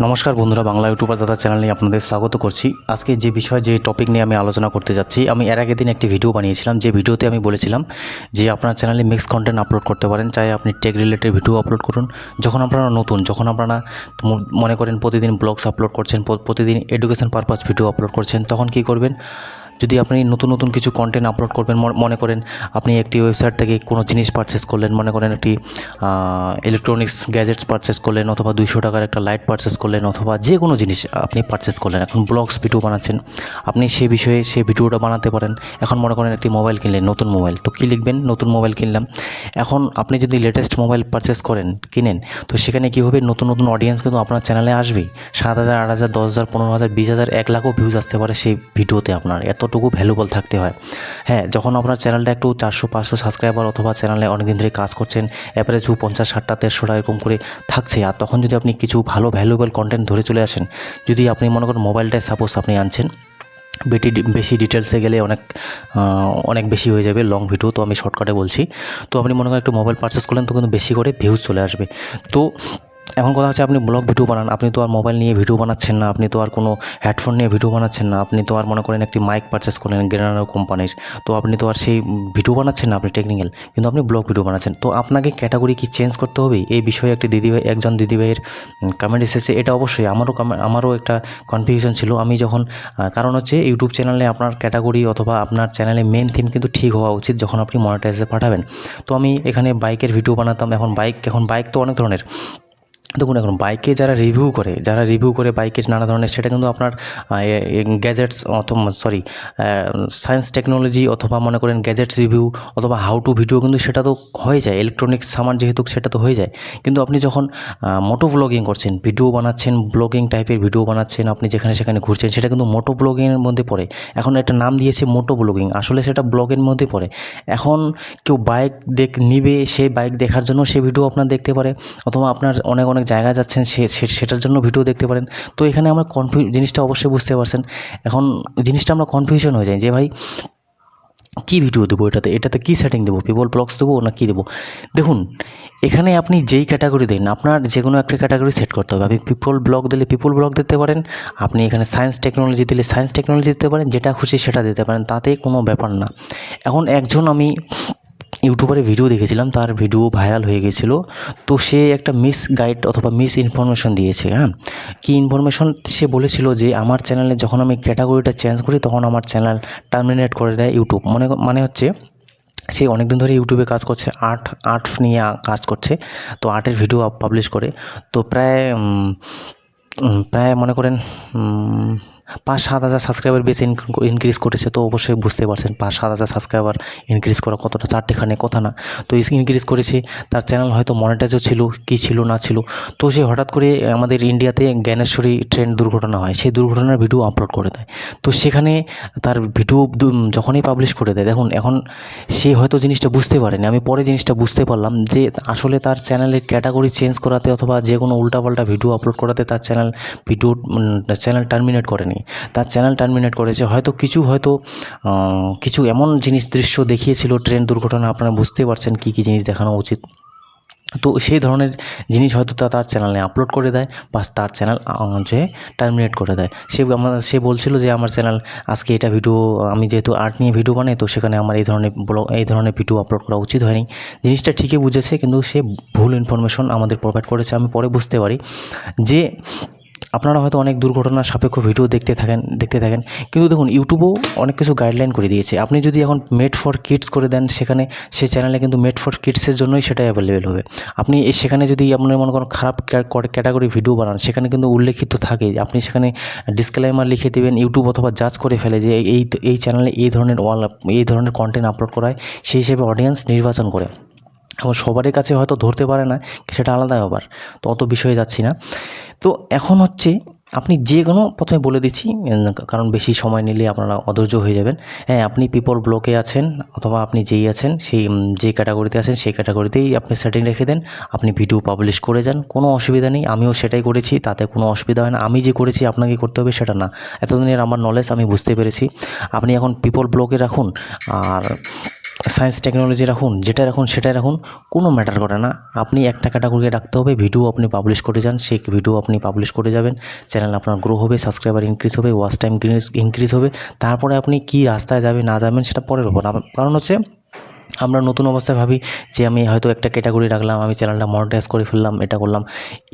নমস্কার বন্ধুরা, বাংলা ইউটিউবার দাদা চ্যানেলে আপনাদের স্বাগত করছি। আজকে যে বিষয়, যে টপিক নিয়ে আমি আলোচনা করতে যাচ্ছি, আমি এর আগের দিন একটি ভিডিও বানিয়েছিলাম। যে ভিডিওতে আমি বলেছিলাম যে আপনার চ্যানেলে মিক্স কন্টেন্ট আপলোড করতে পারেন, চাই আপনি টেক রিলেটেড ভিডিও আপলোড করুন। যখন আপনারা নতুন, যখন আপনারা মনে করেন প্রতিদিন ব্লগস আপলোড করছেন, প্রতিদিন এডুকেশন পারপাস ভিডিও আপলোড করছেন, তখন কি করবেন? যদি আপনি নতুন নতুন কিছু কন্টেন্ট আপলোড করবেন, মনে- করেন আপনি একটি ওয়েবসাইট থেকে কোনো জিনিস পারচেস করলেন, মনে করেন একটি ইলেকট্রনিক্স গ্যাজেটস পারচেস করলেন অথবা দুইশো টাকার একটা লাইট পারচেস করলেন অথবা যে কোনো জিনিস আপনি পারচেস করলেন। এখন ব্লগস ভিডিও বানাচ্ছেন, আপনি সেই বিষয়ে সেই ভিডিওটা বানাতে পারেন। এখন মনে করেন একটি মোবাইল কিনলেন, নতুন মোবাইল তো কী লিখবেন? নতুন মোবাইল কিনলাম। এখন আপনি যদি লেটেস্ট মোবাইল পারচেস করেন, কিনেন, তো সেখানে কী হবে? নতুন নতুন অডিয়েন্স কিন্তু আপনার চ্যানেলে আসবেই। সাত হাজার, আট হাজার, দশ হাজার, পনেরো হাজার, বিশ হাজার, এক লাখও ভিউজ আসতে পারে সেই ভিডিওতে আপনার। এতটুকু ভ্যালুবল থাকতে হয়। হ্যাঁ যখন আপনার চ্যানেলটা একটু চারশো, পাঁচশো সাবস্ক্রাইবার অথবা চ্যানেলে অনেকদিন ধরে কাজ করছেন অ্যাভারেজ পঞ্চাশ, ষাটটা দেড়শোটা এরকম করে থাকছে, আর তখন যদি আপনি কিছু ভালো ভ্যালুয়েবল কন্টেন্ট ধরে চলে আসেন, যদি আপনি মনে করেন মোবাইলটায় সাপোজ আপনি আনছেন, বেটি বেশি ডিটেলসে গেলে অনেক অনেক বেশি হয়ে যাবে লং ভিডিও তো আমি শর্টকাটে বলছি। তো আপনি মনে করেন একটু মোবাইল পারচেস করলেন তো কিন্তু বেশি করে ভিউজ চলে আসবে। তো এখন কথা হচ্ছে আপনি ব্লগ ভিডিও বানান, আপনি তো আর মোবাইল নিয়ে ভিডিও বানাচ্ছেন না, আপনি তো আর কোনো হেডফোন নিয়ে ভিডিও বানাচ্ছেন না, আপনি তো আর মনে করেন একটি মাইক পারচেস করলেন গ্রেনানো কোম্পানির তো আপনি তো আর সেই ভিডিও বানাচ্ছেন না, আপনি টেকনিক্যাল কিন্তু আপনি ব্লগ ভিডিও বানাচ্ছেন। তো আপনাকে ক্যাটাগরি কি চেঞ্জ করতে হবে? এই বিষয়ে একটি দিদিভাই একজন দিদিভাইয়ের কমেন্ট এসেছে, এটা অবশ্যই আমারও আমারও একটা কনফিউশন ছিল। আমি যখন কারণ হচ্ছে ইউটিউব চ্যানেলে আপনার ক্যাটাগরি অথবা আপনার চ্যানেলে মেন থিম কিন্তু ঠিক হওয়া উচিত যখন আপনি মনিটাইজে পাঠাবেন। তো আমি এখানে বাইকের ভিডিও বানাতাম, এখন বাইক এখন বাইক তো অনেক ধরনের। দেখুন, এখন বাইকে যারা রিভিউ করে, যারা রিভিউ করে বাইকের নানা ধরনের, সেটা কিন্তু আপনার গ্যাজেটস অথবা সরি সায়েন্স টেকনোলজি অথবা মনে করেন গ্যাজেটস রিভিউ অথবা হাউ টু ভিডিও কিন্তু সেটা তো হয়ে যায়। ইলেকট্রনিক্স সামান যেহেতু, সেটা তো হয়ে যায়। কিন্তু আপনি যখন মোটো ব্লগিং করছেন ভিডিও বানাচ্ছেন ব্লগিং টাইপের ভিডিও বানাচ্ছেন, আপনি যেখানে সেখানে ঘুরছেন, সেটা কিন্তু মোটো ব্লগিংয়ের মধ্যে পড়ে। এখন একটা নাম দিয়েছে মোটো ব্লগিং আসলে সেটা ব্লগের মধ্যে পড়ে। এখন কেউ বাইক দেখ, নিবে সেই বাইক দেখার জন্য সে ভিডিও আপনার দেখতে পারে, অথবা আপনার অনেক অনেক জায়গায় যাচ্ছেন, সে, সে- সেটার জন্য ভিডিও দেখতে পারেন। তো এখানে আমরা কনফিউ জিনিসটা অবশ্যই বুঝতে পারছেন। এখন জিনিসটা আমরা কনফিউশন হয়ে যাই যে ভাই, কী ভিডিও দেবো এটাতে? এটাতে কী সেটিং দেবো? পিপল ব্লগস দেবো না কী দেবো? দেখুন, এখানে আপনি যেই ক্যাটাগরি দেন, আপনার যে কোনো একটা ক্যাটাগরি সেট করতে হবে। আপনি পিপল ব্লগ দিলে পিপল ব্লগ দিতে পারেন। আপনি এখানে সায়েন্স টেকনোলজি দিলে সায়েন্স টেকনোলজি দিতে পারেন। যেটা খুশি সেটা দিতে পারেন। তাতে কোনো ব্যাপার না। এখন একজন আমি ইউটিউবারে ভিডিও দেখেছিলাম, তার ভিডিও ভাইরাল হয়ে গেছিল। তো সে একটা মিস গাইড অথবা মিস ইনফরমেশন দিয়েছে হ্যাঁ? কী ইনফরমেশন সে বলেছিল যে, আমার চ্যানেলে যখন আমি ক্যাটাগরিটা চেঞ্জ করি, তখন আমার চ্যানেল টার্মিনেট করে দেয় ইউটিউব মনে মানে হচ্ছে, সে অনেক দিন ধরে ইউটিউবে কাজ করছে আর্ট আর্ট নিয়ে কাজ করছে, তো আর্টের ভিডিও পাবলিশ করে। তো প্রায় প্রায় মনে করেন পাঁচ সাত হাজার সাবস্ক্রাইবার বেশি ইনক্রিজ করেছে, তো অবশ্যই বুঝতে পারছেন, পাঁচ সাত হাজার সাবস্ক্রাইবার ইনক্রিজ করা কতটা চারটেখানে কথা না। তো ইনক্রিজ করেছে, তার চ্যানেল হয়তো মনিটাইজও ছিল, কি ছিল না ছিল। তো সে হঠাৎ করে আমাদের ইন্ডিয়াতে জ্ঞানেশ্বরী ট্রেন দুর্ঘটনা হয়, সেই দুর্ঘটনার ভিডিও আপলোড করে দেয়। তো সেখানে তার ভিডিও যখনই পাবলিশ করে দেয়, দেখুন, এখন সে হয়তো জিনিসটা বুঝতে পারেনি। আমি পরে জিনিসটা বুঝতে পারলাম যে আসলে তার চ্যানেলের ক্যাটাগরি চেঞ্জ করাতে অথবা যে কোনো উল্টাপাল্টা ভিডিও আপলোড করাতে তার চ্যানেল ভিডিও চ্যানেল টার্মিনেট করেনি। তার চ্যানেল টার্মিনেট করেছে। হয়তো কিছু হয়তো কিছু এমন জিনিস, দৃশ্য দেখিয়েছিল ট্রেন দুর্ঘটনা। আপনারা বুঝতে পারছেন কী কী জিনিস দেখানো উচিত। তো সেই ধরনের জিনিস হয়তো তা তার চ্যানেলে আপলোড করে দেয়, বা তার চ্যানেল যে টার্মিনেট করে দেয়। সে, আমার, সে বলছিল যে, আমার চ্যানেল আজকে এটা ভিডিও আমি যেহেতু আর্ট নিয়ে ভিডিও বানাই, তো সেখানে আমার এই ধরনের ব্লগ এই ধরনের ভিডিও আপলোড করা উচিত হয়নি। জিনিসটা ঠিকই বুঝেছে, কিন্তু সে ভুল ইনফরমেশন আমাদের প্রোভাইড করেছে। আমি পরে বুঝতে পারি যে আপনারা হয়তো অনেক দুর্ঘটনার সাপেক্ষ ভিডিও দেখতে থাকেন দেখতে থাকেন। কিন্তু দেখুন ইউটিউবও অনেক কিছু গাইডলাইন করে দিয়েছে। আপনি যদি এখন মেড ফর কিডস করে দেন, সেখানে সে চ্যানেলে কিন্তু মেড ফর কিডসের জন্যই সেটা অ্যাভেলেবেল হবে। আপনি সেখানে যদি আপনার মনে করেন খারাপ ক্যাটাগরি ভিডিও বানান, সেখানে কিন্তু উল্লেখিত থাকে আপনি সেখানে ডিসক্লেমার লিখে দেবেন ইউটিউব অথবা জাজ করে ফেলে যে এই এই চ্যানেলে এই ধরনের ওয়াল এই ধরনের কন্টেন্ট আপলোড করায়, সেই হিসেবে অডিয়েন্স নির্বাচন করে। এবং সবারই কাছে হয়তো ধরতে পারে না সেটা আলাদা ব্যাপার। তো অত বিষয়ে যাচ্ছি না। তো এখন হচ্ছে আপনি যে কোনো প্রথমে বলে দিচ্ছি কারণ বেশি সময় নিলে আপনারা অধৈর্য হয়ে যাবেন। হ্যাঁ আপনি পিপল ব্লকে আছেন অথবা আপনি যেই আছেন, সেই যে ক্যাটাগরিতে আছেন, সেই ক্যাটাগরিতেই আপনি সেটিং রেখে দেন। আপনি ভিডিও পাবলিশ করে যান, কোনো অসুবিধা নেই। আমিও সেটাই করেছি, তাতে কোনো অসুবিধা হয় না। আমি যে করেছি আপনাকে করতে হবে সেটা না। এতদিনের আমার নলেজ আমি বুঝতে পেরেছি। আপনি এখন পিপল ব্লকে রাখুন, আর সায়েন্স টেকনোলজি রাখুন যেটা রাখুন, সেটাই রাখুন, কোনো ম্যাটার করে না। আপনি একটা ক্যাটাগরিকে রাখতে হবে, ভিডিও আপনি পাবলিশ করে যান, সেই ভিডিও আপনি পাবলিশ করে যাবেন, চ্যানেল আপনার গ্রো হবে সাবস্ক্রাইবার ইনক্রিজ হবে ওয়াচ টাইম ইনক্রিজ হবে, তারপরে আপনি কি রাস্তায় যাবে না যাবেন, সেটা পরের ওপর কারণ হচ্ছে আমরা নতুন অবস্থায় ভাবি যে আমি হয়তো একটা ক্যাটাগরি রাখলাম, আমি চ্যানেলটা মনিটাইজ করে ফেললাম, এটা করলাম।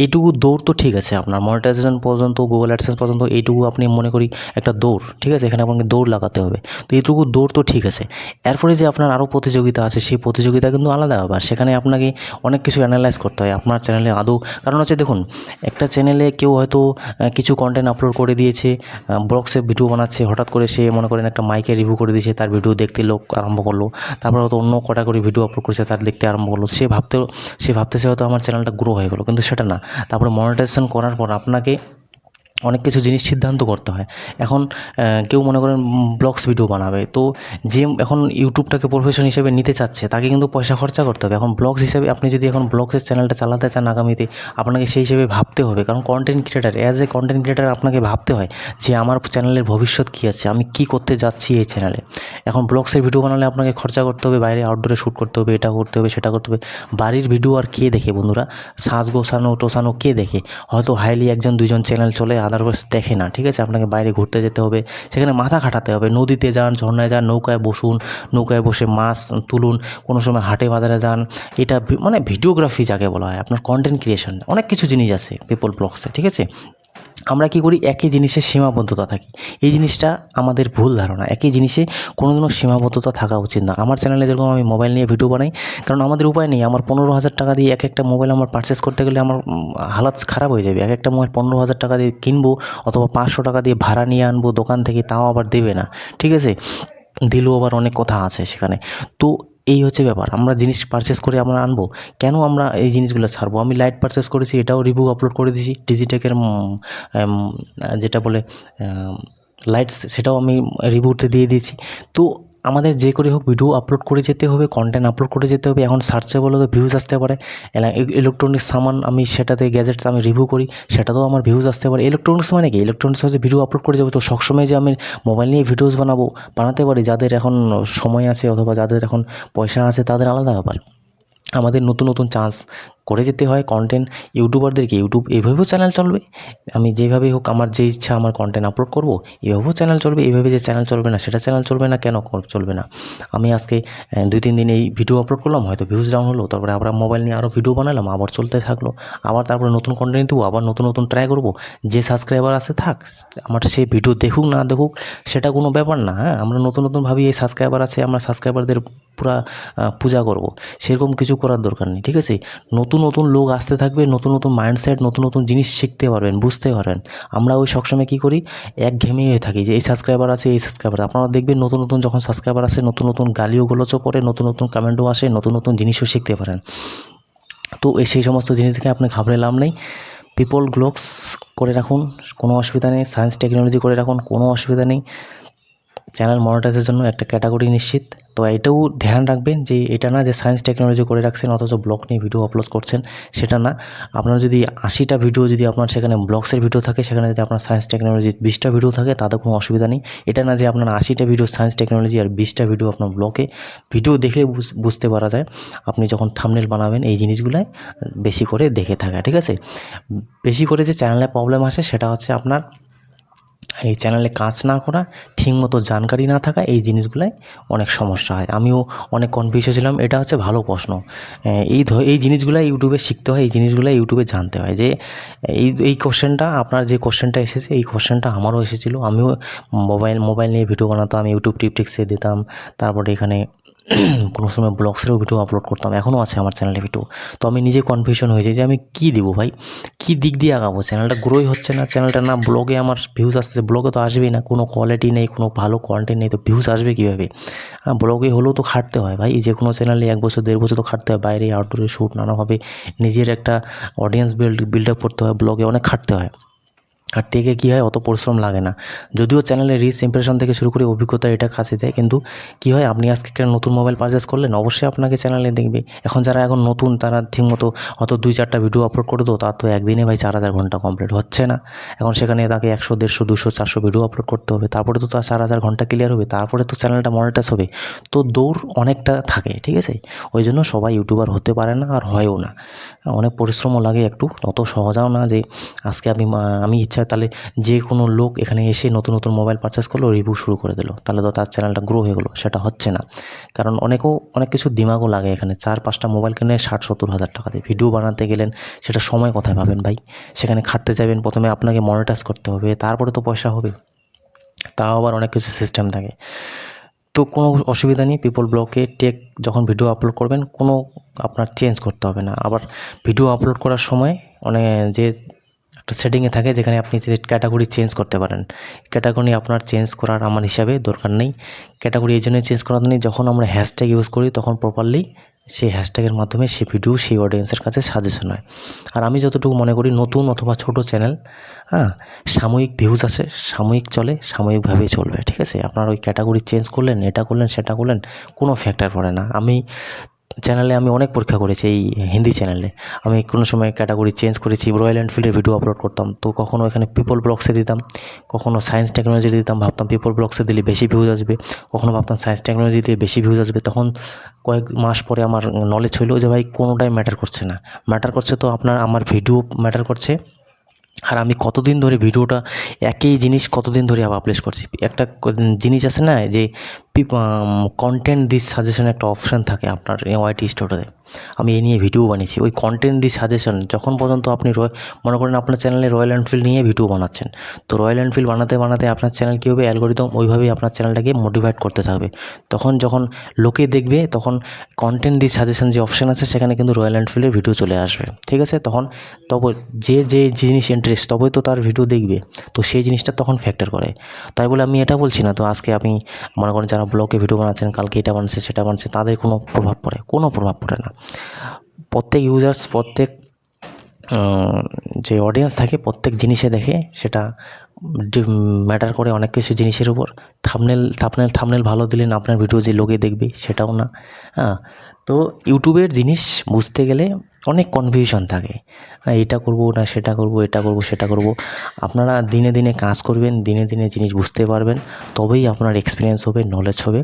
এইটুকু দৌড় তো ঠিক আছে আপনার। মনিটাইজেশন পর্যন্ত গুগল অ্যাডসেন্স পর্যন্ত এইটুকু আপনি মনে করি একটা দৌড়, ঠিক আছে? এখানে আপনাকে দৌড় লাগাতে হবে। তো এইটুকু দৌড় তো ঠিক আছে। এরপরে যে আপনার আরও প্রতিযোগিতা আছে, সেই প্রতিযোগিতা কিন্তু আলাদা আবার সেখানে আপনাকে অনেক কিছু অ্যানালাইজ করতে হয় আপনার চ্যানেলে আদৌ। কারণ হচ্ছে দেখুন, একটা চ্যানেলে কেউ হয়তো কিছু কন্টেন্ট আপলোড করে দিয়েছে ব্লগসে ভিডিও বানাচ্ছে, হঠাৎ করে সে মনে করেন একটা মাইকে রিভিউ করে দিয়েছে, তার ভিডিও দেখতে লোক আরম্ভ করল। তারপর হয়তো অন্য ক্যাটাগরি ভিডিও আপলোড করেছে, তার দেখতে আরম্ভ করল। সে ভাবতেও, সে ভাবতেছে হয়তো আমার চ্যানেলটা গ্রো হয়ে গেলো, কিন্তু সেটা না। তারপরে মনিটাইজেশন করার পর আপনাকে অনেক কিছু জিনিস সিদ্ধান্ত করতে হয়। এখন কেউ মনে করেন ব্লগস ভিডিও বানাবে, তো যে এখন ইউটিউবটাকে প্রফেশন হিসেবে নিতে চাচ্ছে, তাকে কিন্তু পয়সা খরচা করতে হবে। এখন ব্লগস হিসেবে আপনি যদি এখন ব্লগসের চ্যানেলটা চালাতে চান আগামীতে, আপনাকে সেই হিসেবে ভাবতে হবে। কারণ content creator as a content creator আপনাকে ভাবতে হয় যে আমার চ্যানেলের ভবিষ্যৎ কী আছে, আমি কী করতে যাচ্ছি এই চ্যানেলে এখন ব্লগসের ভিডিও বানালে আপনাকে খরচা করতে হবে, বাইরে আউটডোরে শ্যুট করতে হবে, এটা করতে হবে, সেটা করতে হবে। বাড়ির ভিডিও আর কে দেখে বন্ধুরা? সাজ গোছানো টোসানো কে দেখে? হয়তো হাইলি একজন দুজন চ্যানেল চলে আদারওয়াইজ দেখে না, ঠিক আছে? আপনাকে বাইরে ঘুরতে যেতে হবে, সেখানে মাথা খাটাতে হবে। নদীতে যান, ঝর্ণায় যান, নৌকায় বসুন, নৌকায় বসে মাছ তুলুন, কোনো সময় হাটে বাজারে যান। এটা মানে ভিডিওগ্রাফি যাকে বলা হয়, আপনার কন্টেন্ট ক্রিয়েশন অনেক কিছু জিনিস আছে পিপল ব্লগসে ঠিক আছে? আমরা কি করি? একই জিনিসের সীমাবদ্ধতা থাকি। এই জিনিসটা আমাদের ভুল ধারণা। একই জিনিসে কোনো দিনও সীমাবদ্ধতা থাকা উচিত না। আমার চ্যানেলে যেরকম আমি মোবাইল নিয়ে ভিডিও বানাই, কারণ আমাদের উপায় নেই। আমার পনেরো হাজার টাকা দিয়ে এক একটা মোবাইল আমার পারচেস করতে গেলে আমার হালাত খারাপ হয়ে যাবে। এক একটা মোবাইল পনেরো হাজার টাকা দিয়ে কিনবো অথবা পাঁচশো টাকা দিয়ে ভাড়া নিয়ে আনব দোকান থেকে, তাও আবার দেবে না। ঠিক আছে? দিলেও আবার অনেক কথা আছে সেখানে। তো এই হচ্ছে ব্যাপার। আমরা জিনিস পারচেস করে আমরা আনব। কেন আমরা এই জিনিসগুলো ছাড়বো? আমি লাইট পারচেস করেছি, এটাও রিভিউ আপলোড করে দিয়েছি ডিজিটেকের যেটা বলে লাইটস সেটাও আমি রিভিউতে দিয়ে দিয়েছি। তো আমাদের যে করে হোক ভিডিও আপলোড করে যেতে হবে কন্টেন্ট আপলোড করে যেতে হবে, এখন সার্চে বলে তো ভিউজ আসতে পারে ইলেকট্রনিক্স সামান আমি সেটাতে গ্যাজেটস আমি রিভিউ করি, সেটাতেও আমার ভিউজ আসতে পারে। ইলেকট্রনিক্স মানে কি? ইলেকট্রনিক্স হচ্ছে ভিডিও আপলোড করে যাব, তো সবসময় যে আমি মোবাইল নিয়ে ভিডিওস বানাবো, বানাতে পারি, যাদের এখন সময় আছে অথবা যাদের এখন পয়সা আছে, তাদের আলাদা ব্যাপার। আমাদের নতুন নতুন চান্স করে যেতে হয় কন্টেন্ট ইউটিউবারদেরকে ইউটিউব এভাবেও চ্যানেল চলবে? আমি যেভাবেই হোক আমার যে ইচ্ছা আমার কন্টেন্ট আপলোড করব, এভাবেও চ্যানেল চলবে? এভাবে যে চ্যানেল চলবে না, সেটা চ্যানেল চলবে না কেন? চলবে না। আমি আজকে দুই তিন দিন এই ভিডিও আপলোড করলাম, হয়তো ভিউজ ডাউন হলো, তারপরে আবার মোবাইল নিয়ে আরও ভিডিও বানালাম, আবার চলতে থাকল। আবার তারপরে নতুন কন্টেন্ট দেবো, আবার নতুন নতুন ট্রাই করব। যে সাবস্ক্রাইবার আছে থাক, আমার সে ভিডিও দেখুক, না দেখুক, সেটা কোনো ব্যাপার না হ্যাঁ? আমরা নতুন নতুন ভাবি এই সাবস্ক্রাইবার আছে, আমরা সাবস্ক্রাইবারদের পুরা পূজা করব। সেরকম কিছু করার দরকার নেই, ঠিক আছে? নতুন নতুন নতুন লোক আসতে থাকবে, নতুন নতুন মাইন্ডসেট নতুন নতুন জিনিস শিখতে পারবেন, বুঝতে পারবেন। আমরা ওই সবসময় কী করি? এক ঘেমে হয়ে থাকি যে, এই সাবস্ক্রাইবার আছে, এই সাবস্ক্রাইবার আপনারা দেখবেন নতুন নতুন যখন সাবস্ক্রাইবার আসে, নতুন নতুন গালিও গোলচও পড়ে, নতুন নতুন কমেন্টও আসে, নতুন নতুন জিনিসও শিখতে পারেন। তো এই সেই সমস্ত জিনিস থেকে আপনি ঘাবড়ে লাভ নেই। পিপল গ্লোক্স করে রাখুন, কোনো অসুবিধা নেই। সায়েন্স টেকনোলজি করে রাখুন, কোনো অসুবিধা নেই। চ্যানেল মনিটাইজের জন্য একটা ক্যাটাগরি নিশ্চিত। তো এটাও ধ্যান রাখবেন যে এটা না যে সায়েন্স টেকনোলজি করে রাখছেন, অথচ ব্লগ নিয়ে ভিডিও আপলোড করছেন, সেটা না। আপনার যদি আশিটা ভিডিও যদি আপনার সেখানে ব্লগসের ভিডিও থাকে, সেখানে যদি আপনার সায়েন্স টেকনোলজি বিশটা ভিডিও থাকে, তাতে কোনো অসুবিধা নেই। এটা না যে আপনার আশিটা ভিডিও সায়েন্স টেকনোলজি আর বিশটা ভিডিও আপনার ব্লগে ভিডিও দেখে বুঝ- বুঝতে পারা যায়, আপনি যখন থামনেল বানাবেন, এই জিনিসগুলাই বেশি করে দেখে থাকা, ঠিক আছে? বেশি করে যে চ্যানেলে প্রবলেম আসে, সেটা হচ্ছে আপনার এই চ্যানেলে কাজ না করা, ঠিকমতো জানকারি না থাকা, এই জিনিসগুলাই অনেক সমস্যা হয়। আমিও অনেক কনফিউজ ছিলাম এটা হচ্ছে ভালো প্রশ্ন। এই এই জিনিসগুলো ইউটিউবে শিখতে হয়, এই জিনিসগুলো ইউটিউবে জানতে হয় যে, এই এই কোশ্চেনটা আপনার যে কোশ্চেনটা এসেছে, এই কোশ্চেনটা আমারও এসেছিল। আমিও মোবাইল মোবাইল নিয়ে ভিডিও বানাতাম ইউটিউব টিপটিক্সে দিতাম, তারপরে এখানে কোনো সময় ব্লগসেরও ভিডিও আপলোড করতাম, এখনও আছে আমার চ্যানেলে ভিডিও। তো আমি নিজে কনফিউশন হয়ে যাই যে আমি কী দিব ভাই? কী দিক দিয়ে আগাবো? চ্যানেলটা গ্রোই হচ্ছে না চ্যানেলটা না ব্লগে আমার ভিউজ আসছে ব্লগে তো আসবেই না। কোনো কোয়ালিটি নেই, কোনো ভালো কন্টেন্ট নেই, তো ভিউজ আসবে কীভাবে? ব্লগে হলেও তো খাটতে হয় ভাই। যে কোনো চ্যানেলে এক বছর, দেড় বছর তো খাটতে হয়, বাইরে আউটডোরে শ্যুট নানাভাবে নিজের একটা অডিয়েন্স বিল্ড বিল্ড আপ করতে হয় ব্লগে অনেক খাটতে হয়। আর টেকে কী হয়, অত পরিশ্রম লাগে না। যদিও চ্যানেলে রিচ ইমপ্রেশন থেকে শুরু করে অভিজ্ঞতা এটা কাছে দেয়, কিন্তু কী হয়, আপনি আজকে একটা নতুন মোবাইল পারচেস করলেন, অবশ্যই আপনাকে চ্যানেলে দেখবে। এখন যারা এখন নতুন, তারা ঠিকমতো অত দুই চারটা ভিডিও আপলোড করে দেবো তার তো একদিনে ভাই চার হাজার ঘণ্টা কমপ্লিট হচ্ছে না। এখন সেখানে তাকে একশো, দেড়শো, দুশো, চারশো ভিডিও আপলোড করতে হবে। তারপরে তো তার চার হাজার ঘণ্টা ক্লিয়ার হবে, তারপরে তো চ্যানেলটা মনিটাইজ হবে। তো দৌড় অনেকটা থাকে, ঠিক আছে? ওই জন্য সবাই ইউটিউবার হতে পারে না আর হয়ও না। অনেক পরিশ্রমও লাগে একটু, অত সহজাও না যে আজকে আমি আমি ইচ্ছা তাহলে যে কোনো লোক এখানে এসে নতুন নতুন মোবাইল পারচেস করল রিভিউ শুরু করে দিল। তাহলে তো তার চ্যানেলটা গ্রো হয়ে গেলো, সেটা হচ্ছে না। কারণ অনেকেও, অনেক কিছু দিমাগও লাগে এখানে। চার, পাঁচটা মোবাইল কিনে ষাট, সত্তর হাজার টাকা দিয়ে ভিডিও বানাতে গেলেন, সেটা সময় কোথায় পাবেন ভাই? সেখানে খাটতে যাবেন, প্রথমে আপনাকে মনিটাইজ করতে হবে, তারপরে তো পয়সা হবে। তাও আবার অনেক কিছু সিস্টেম থাকে। তো কোনো অসুবিধা নেই পিপল ব্লকে টেক যখন ভিডিও আপলোড করবেন, কোনো আপনার চেঞ্জ করতে হবে না। আবার ভিডিও আপলোড করার সময় অনেক যে একটা সেটিংয়ে থাকে যেখানে আপনি ক্যাটাগরি চেঞ্জ করতে পারেন। ক্যাটাগরি আপনার চেঞ্জ করার আমার হিসাবে দরকার নেই। ক্যাটাগরি এই জন্যই চেঞ্জ করার নেই, যখন আমরা হ্যাশট্যাগ ইউজ করি, তখন প্রপারলি সেই হ্যাশট্যাগের মাধ্যমে সেই ভিডিও সেই অডিয়েন্সের কাছে সাজেশন হয়। আর আমি যতটুকু মনে করি, নতুন অথবা ছোট চ্যানেল হ্যাঁ সাময়িক ভিউজ আসে, সাময়িক চলে সাময়িকভাবেই চলবে, ঠিক আছে? আপনার ওই ক্যাটাগরি চেঞ্জ করলেন, এটা করলেন, সেটা করলেন, কোনো ফ্যাক্টর পড়ে না। আমি চ্যানেলে আমি অনেক পরীক্ষা করেছি, এই হিন্দি চ্যানেলে আমি কোনো সময় ক্যাটাগরি চেঞ্জ করেছি রয়্যাল এনফিল্ডের ভিডিও আপলোড করতাম। তো কখনও এখানে পিপল ব্লগসে দিতাম কখনও সায়েন্স টেকনোলজি দিতাম, ভাবতাম পিপল ব্লগসে দিলে বেশি ভিউজ আসবে। কখনও ভাবতাম সায়েন্স টেকনোলজি দিয়ে বেশি ভিউজ আসবে। তখন কয়েক মাস পরে আমার নলেজ হইল যে ভাই কোনোটাই ম্যাটার করছে না। ম্যাটার করছে তো আপনার, আমার ভিডিও ম্যাটার করছে। আর আমি কতদিন ধরে ভিডিওটা একই জিনিস কতদিন ধরে পাবলিশ করছি? একটা জিনিস আছে না, যে কন্টেন্ট দিস সাজেশন একটা অপশান থাকে আপনার ওয়াইটি স্টোরে আমি এই নিয়ে ভিডিও বানিয়েছি। ওই কন্টেন্ট দিস সাজেশন যখন পর্যন্ত আপনি রয়- মনে করেন আপনার চ্যানেলে রয়্যাল এনফিল্ড নিয়ে ভিডিও বানাচ্ছেন, তো রয়্যাল এনফিল্ড বানাতে বানাতে আপনার চ্যানেল কী হবে? অ্যালগোরিদম ওইভাবেই আপনার চ্যানেলটাকে মোটিভেট করতে থাকবে। তখন যখন লোকে দেখবে, তখন কন্টেন্ট দিস সাজেশন যে অপশান আছে, সেখানে কিন্তু রয়্যাল এনফিল্ডের ভিডিও চলে আসবে। ঠিক আছে? তখন তবে যে যে জিনিস ইন্টারেস্ট তবেই তো তার ভিডিও দেখবে। তো সেই জিনিসটা তখন ফ্যাক্টর করে। তাই বলে আমি এটা বলছি না, তো আজকে আমি মনে করেন যারা ব্লগে ভিডিও বানাচ্ছেন, কালকে এটা বানাচ্ছে, সেটা বানাচ্ছে, তাদের কোনো প্রভাব পড়ে, কোনো প্রভাব পড়ে না। প্রত্যেক ইউজার্স প্রত্যেক যে অডিয়েন্স থাকে, প্রত্যেক জিনিসে দেখে সেটা ম্যাটার করে অনেক কিছু জিনিসের উপর। থামনেল থাপনেল থামনেল ভালো দিলেন আপনার ভিডিও যে লোকে দেখবে, সেটাও না। হ্যাঁ তো ইউটিউবের জিনিস বুঝতে গেলে অনেক কনফিউশন থাকে। হ্যাঁ এটা করব না, সেটা করব, এটা করব, সেটা করব। আপনারা দিনে দিনে কাজ করবেন, দিনে দিনে জিনিস বুঝতে পারবেন, তবেই আপনার এক্সপিরিয়েন্স হবে নলেজ হবে।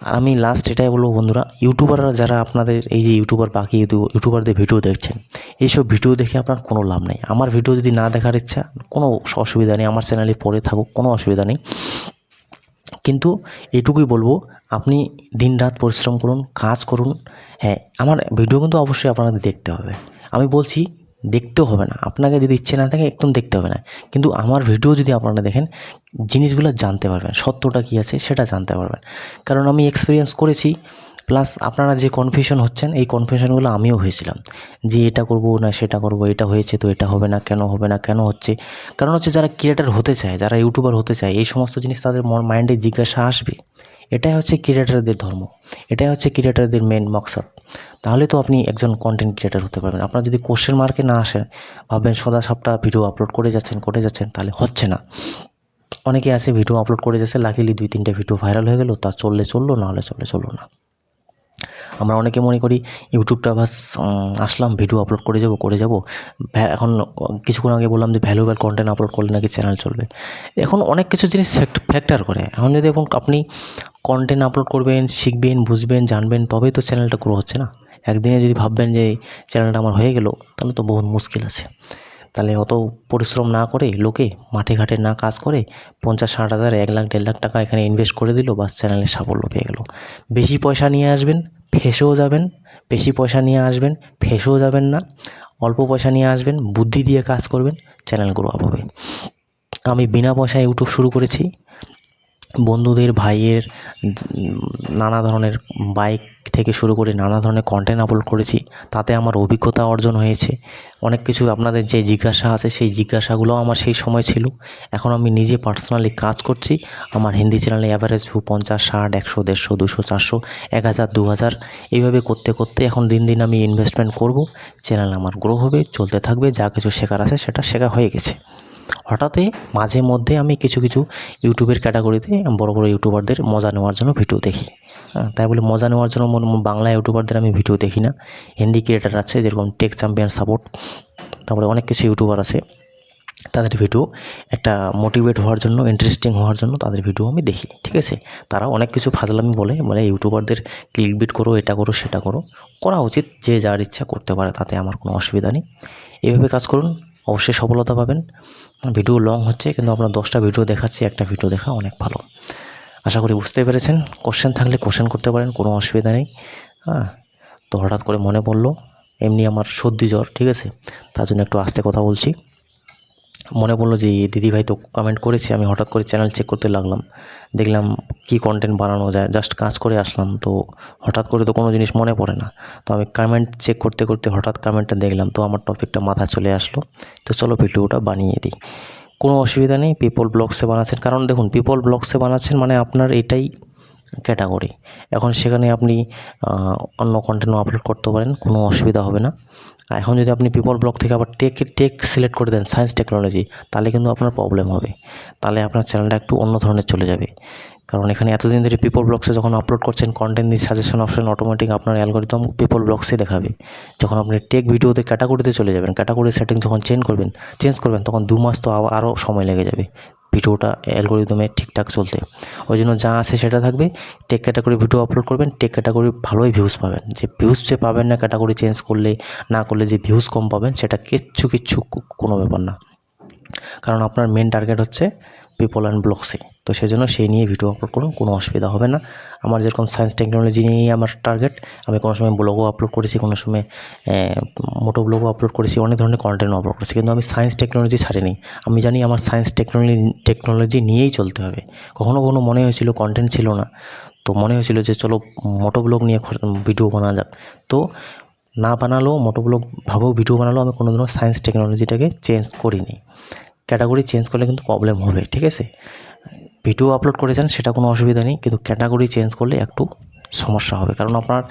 আর আমি লাস্ট এটাই বলব বন্ধুরা ইউটিউবাররা যারা আপনাদের এই যে ইউটিউবার বাকি ইউটিউব- ইউটিউবারদের ভিডিও দেখছেন, এইসব ভিডিও দেখে আপনার কোনো লাভ নেই। আমার ভিডিও যদি না দেখার ইচ্ছা, কোনো অসুবিধা নেই, আমার চ্যানেলে পড়ে থাকুক, কোনো অসুবিধা নেই। কিন্তু এটুকুই বলব, আপনি দিন রাত পরিশ্রম করুন, কাজ করুন হ্যাঁ আমার ভিডিও কিন্তু অবশ্যই আপনাদের দেখতে হবে। আমি বলছি দেখতেও হবে না। আপনাকে যদি ইচ্ছে না থাকে, একদম দেখতে হবে না। কিন্তু আমার ভিডিও যদি আপনারা দেখেন, জিনিসগুলো জানতে পারবেন, সত্যটা কী আছে সেটা জানতে পারবেন। কারণ আমি এক্সপিরিয়েন্স করেছি প্লাস আপনারা যে কনফিউশন হচ্ছেন, এই কনফিউশনগুলো আমিও হয়েছিলাম। যে এটা করব না, সেটা করব, এটা হয়েছে তো এটা হবে না, কেন হবে না, কেন হচ্ছে? কারণ হচ্ছে যারা ক্রিয়েটার হতে চায়, যারা ইউটিউবার হতে চায়, এই সমস্ত জিনিস তাদের মাইন্ডে জিজ্ঞাসা আসবে। এটাই হচ্ছে ক্রিয়েটারদের ধর্ম। এটাই হচ্ছে ক্রিয়েটারদের মেন মকসাদ। তাহলে তো আপনি একজন কন্টেন্ট ক্রিয়েটার হতে পারবেন। আপনার যদি কোশ্চেন মার্কে না আসেন, ভাববেন সদা সপ্তাহ ভিডিও আপলোড করে যাচ্ছেন করে যাচ্ছেন, তাহলে হচ্ছে না। অনেকে আছে ভিডিও আপলোড করে যাচ্ছে লাকিলি দুই, তিনটে ভিডিও ভাইরাল হয়ে গেলো, তা চললে চলল, না হলে চললে চলল না। আমরা অনেকে মনে করি ইউটিউবটা বাস আসলাম ভিডিও আপলোড করে যাব করে যাব। এখন কিছুক্ষণ আগে বললাম যে ভ্যালুয়েবল কন্টেন্ট আপলোড করলে নাকি চ্যানেল চলবে। এখন অনেক কিছু জিনিস ফ্যাক্টর করে। এখন যদি এখন আপনি কন্টেন্ট আপলোড করবেন, শিখবেন, বুঝবেন, জানবেন, তবেই তো চ্যানেলটা গ্রো হচ্ছে না। একদিনে যদি ভাববেন যে চ্যানেলটা আমার হয়ে গেল, তাহলে তো বহুত মুশকিল আছে। তাহলে অত পরিশ্রম না করে লোকে মাঠে ঘাটে না কাজ করে পঞ্চাশ, ষাট হাজার, এক লাখ, দেড় লাখ টাকা এখানে ইনভেস্ট করে দিল, বাস চ্যানেলে সাফল্য পেয়ে গেল। বেশি পয়সা নিয়ে আসবেন ফেসেও যাবেন, বেশি পয়সা নিয়ে আসবেন ফেসেও যাবেন না। অল্প পয়সা নিয়ে আসবেন, বুদ্ধি দিয়ে কাজ করবেন চ্যানেল গ্রো আপ হবে। আমি বিনা পয়সায় ইউটিউব শুরু করেছি। বন্ধুদের, ভাইয়ের, নানা ধরনের বাইক থেকে শুরু করে নানা ধরনের কন্টেন্ট আপলোড করেছি। তাতে আমার অভিজ্ঞতা অর্জন হয়েছে। অনেক কিছু আপনাদের যে জিজ্ঞাসা আছে, সেই জিজ্ঞাসাগুলো আমার সেই সময় ছিল। এখন আমি নিজে পার্সোনালি কাজ করছি। আমার হিন্দি চ্যানেলে অ্যাভারেজ ভিউ পঞ্চাশ, ষাট, একশো, দেড়শো, দুশো, চারশো, এক হাজার, দু হাজার। এইভাবে করতে করতে এখন দিন দিন আমি ইনভেস্টমেন্ট করব। চ্যানেল আমার গ্রো হবে, চলতে থাকবে, যা কিছু শেখার আছে সেটা শেখা হয়ে গেছে। হঠাৎই মাঝে মধ্যে আমি কিছু কিছু ইউটিউবের ক্যাটাগরিতে বড় বড় ইউটিউবারদের মজা নেওয়ার জন্য ভিডিও দেখি। তাই বলে মজা নেওয়ার জন্য মন- বাংলা ইউটিউবারদের আমি ভিডিও দেখি না। হিন্দি ক্রিয়েটার আছে, যেরকম টেক চ্যাম্পিয়ন সাপোর্ট, তারপরে অনেক কিছু ইউটিউবার আছে। তাদের ভিডিও একটা মোটিভেট হওয়ার জন্য ইন্টারেস্টিং হওয়ার জন্য তাদের ভিডিও আমি দেখি, ঠিক আছে? তারা অনেক কিছু ফাজলামি বলে বলে ইউটিউবারদের ক্লিক বিট করো, এটা করো, সেটা করো, করা উচিত, যে যার ইচ্ছা করতে পারে, তাতে আমার কোনো অসুবিধা নেই। এভাবে কাজ করুন অবশ্যই সফলতা পাবেন। ভিডিও লং হচ্ছে, কিন্তু আপনার দশটা ভিডিও দেখাচ্ছি, একটা ভিডিও দেখা অনেক ভালো। আশা করি বুঝতে পেরেছেন। কোশ্চেন থাকলে কোশ্চেন করতে পারেন, কোনো অসুবিধা নেই। হ্যাঁ তো হঠাৎ করে মনে পড়ল, এমনি আমার সর্দি জ্বর, ঠিক আছে? তার জন্য একটু আস্তে কথা বলছি। মনে পড়ল যে দিদিভাই তো কমেন্ট করেছে, আমি হঠাৎ করে চ্যানেল চেক করতে লাগলাম। দেখলাম কি কন্টেন্ট বানানো যায় জাস্ট কাজ করে আসলাম। তো হঠাৎ করে তো কোনো জিনিস মনে পড়ে না। তো আমি কমেন্ট চেক করতে করতে হঠাৎ কমেন্টটা দেখলাম। তো আমার টপিকটা মাথায় চলে আসলো। তো চলো ভিডিওটা বানিয়ে দিই। কোনো অসুবিধা নেই পিপল ব্লগসে বানাচ্ছেন। কারণ দেখুন পিপল ব্লগসে বানাচ্ছেন মানে আপনার এটাই ক্যাটাগরি। এখন সেখানে আপনি অন্য কন্টেন্টও আপলোড করতে পারেন, কোনো অসুবিধা হবে না। এখন যদি আপনি পিপল ব্লক থেকে আবার টেক টেক সিলেক্ট করে দেন সায়েন্স টেকনোলজি তাহলে কিন্তু আপনার প্রবলেম হবে। তাহলে আপনার চ্যানেলটা একটু অন্য ধরনের চলে যাবে। কারণ এখানে এতদিন ধরে পিপল ব্লগসে যখন আপলোড করছেন কন্টেন্ট দিয়ে সাজেশন অপশন অটোমেটিক আপনার অ্যালগোরিদম পিপল ব্লগসে দেখাবে। যখন আপনি টেক ভিডিওতে ক্যাটাগরিতে চলে যাবেন ক্যাটাগরি সেটিং যখন চেঞ্জ করবেন চেঞ্জ করবেন, তখন দু মাস তো আরও সময় লেগে যাবে। ভিডিওটা অ্যালগোরিদমে ঠিকঠাক চলতে। ওই জন্য যা আছে সেটা থাকবে। টেক ক্যাটাগরি ভিডিও আপলোড করবেন টেক ক্যাটাগরি ভালোই ভিউজ পাবেন। যে ভিউজ যে পাবেন না ক্যাটাগরি চেঞ্জ করলে, না করলে যে ভিউজ কম পাবেন, সেটা কিচ্ছু কিচ্ছু কোনো ব্যাপার না। কারণ আপনার মেন টার্গেট হচ্ছে পিপল অ্যান্ড ব্লগসে তো সেজন্য সেই নিয়ে ভিডিও আপলোড করুন, কোনো অসুবিধা হবে না। আমার যেরকম সায়েন্স টেকনোলজি নিয়েই আমার টার্গেট আমি কোনো সময় ব্লগও আপলোড করেছি, কোনো সময় মোটো ব্লগও আপলোড করেছি, অনেক ধরনের কন্টেন্টও আপলোড করেছি, কিন্তু আমি সায়েন্স টেকনোলজি ছাড়িনি। আমি জানি আমার সায়েন্স টেকনোলজি টেকনোলজি নিয়েই চলতে হবে। কখনও কখনও মনে হয়েছিল কন্টেন্ট ছিল না। তো মনে হয়েছিল যে চলো মোটো ব্লগ নিয়ে ভিডিও বানা যাক। তো না বানালেও, মোটো ব্লগ ভাবেও ভিডিও বানালেও আমি কোনোদিনও সায়েন্স টেকনোলজিটাকে চেঞ্জ করিনি। ক্যাটাগরি চেঞ্জ করলে কিন্তু প্রবলেম হবে, ঠিক আছে? ভিডিও আপলোড করেছেন, সেটা কোনো অসুবিধা নেই, কিন্তু ক্যাটাগরি চেঞ্জ করলে একটু সমস্যা হবে। কারণ আপনার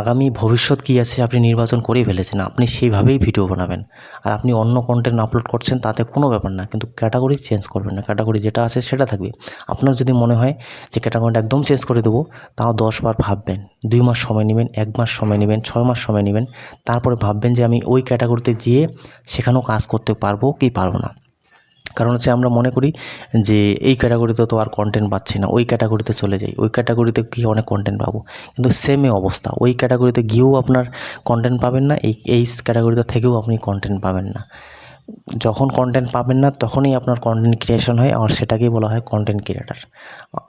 আগামী ভবিষ্যৎ কী আছে আপনি নির্বাচন করেই ফেলেছেন, আপনি সেইভাবেই ভিডিও বানাবেন। আর আপনি অন্য কন্টেন্ট আপলোড করছেন, তাতে কোনো ব্যাপার না, কিন্তু ক্যাটাগরি চেঞ্জ করবেন না। ক্যাটাগরি যেটা আছে সেটা থাকবে। আপনার যদি মনে হয় যে ক্যাটাগরিটা একদম চেঞ্জ করে দেবো, তাও দশবার ভাববেন, দুই মাস সময় নেবেন, এক মাস সময় নেবেন, ছয় মাস সময় নেবেন, তারপরে ভাববেন যে আমি ওই ক্যাটাগরিতে গিয়ে সেখানেও কাজ করতে পারব কি পারব না। কারণ হচ্ছে আমরা মনে করি যে এই ক্যাটাগরিতে তো আর কন্টেন্ট পাচ্ছি না, ওই ক্যাটাগরিতে চলে যাই, ওই ক্যাটাগরিতে গিয়ে অনেক কন্টেন্ট পাবো। কিন্তু সেমে অবস্থা, ওই ক্যাটাগরিতে গিয়েও আপনার কন্টেন্ট পাবেন না, এই এই ক্যাটাগরিতে থেকেও আপনি কন্টেন্ট পাবেন না। যখন কন্টেন্ট পাবেন না, তখনই আপনার কন্টেন্ট ক্রিয়েশন হয় আর সেটাকেই বলা হয় কন্টেন্ট ক্রিয়েটার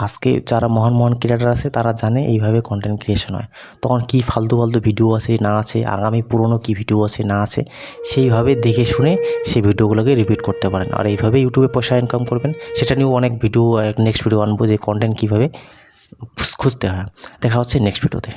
আজকে যারা মহান মহান ক্রিয়েটার আছে, তারা জানে এইভাবে কন্টেন্ট ক্রিয়েশন হয়। তখন কি ফালতু ফালতু ভিডিও আছে, না আছে, আগামী পুরনো কি ভিডিও আছে, না আছে, সেইভাবে দেখে শুনে সেই ভিডিওগুলোকে রিপিট করতে পারেন। আর এইভাবে ইউটিউবে পয়সা ইনকাম করবেন, সেটা নিয়েও অনেক ভিডিও নেক্সট ভিডিও আনব যে কন্টেন্ট কীভাবে খুঁজতে হয়। দেখা হচ্ছে নেক্সট ভিডিওতে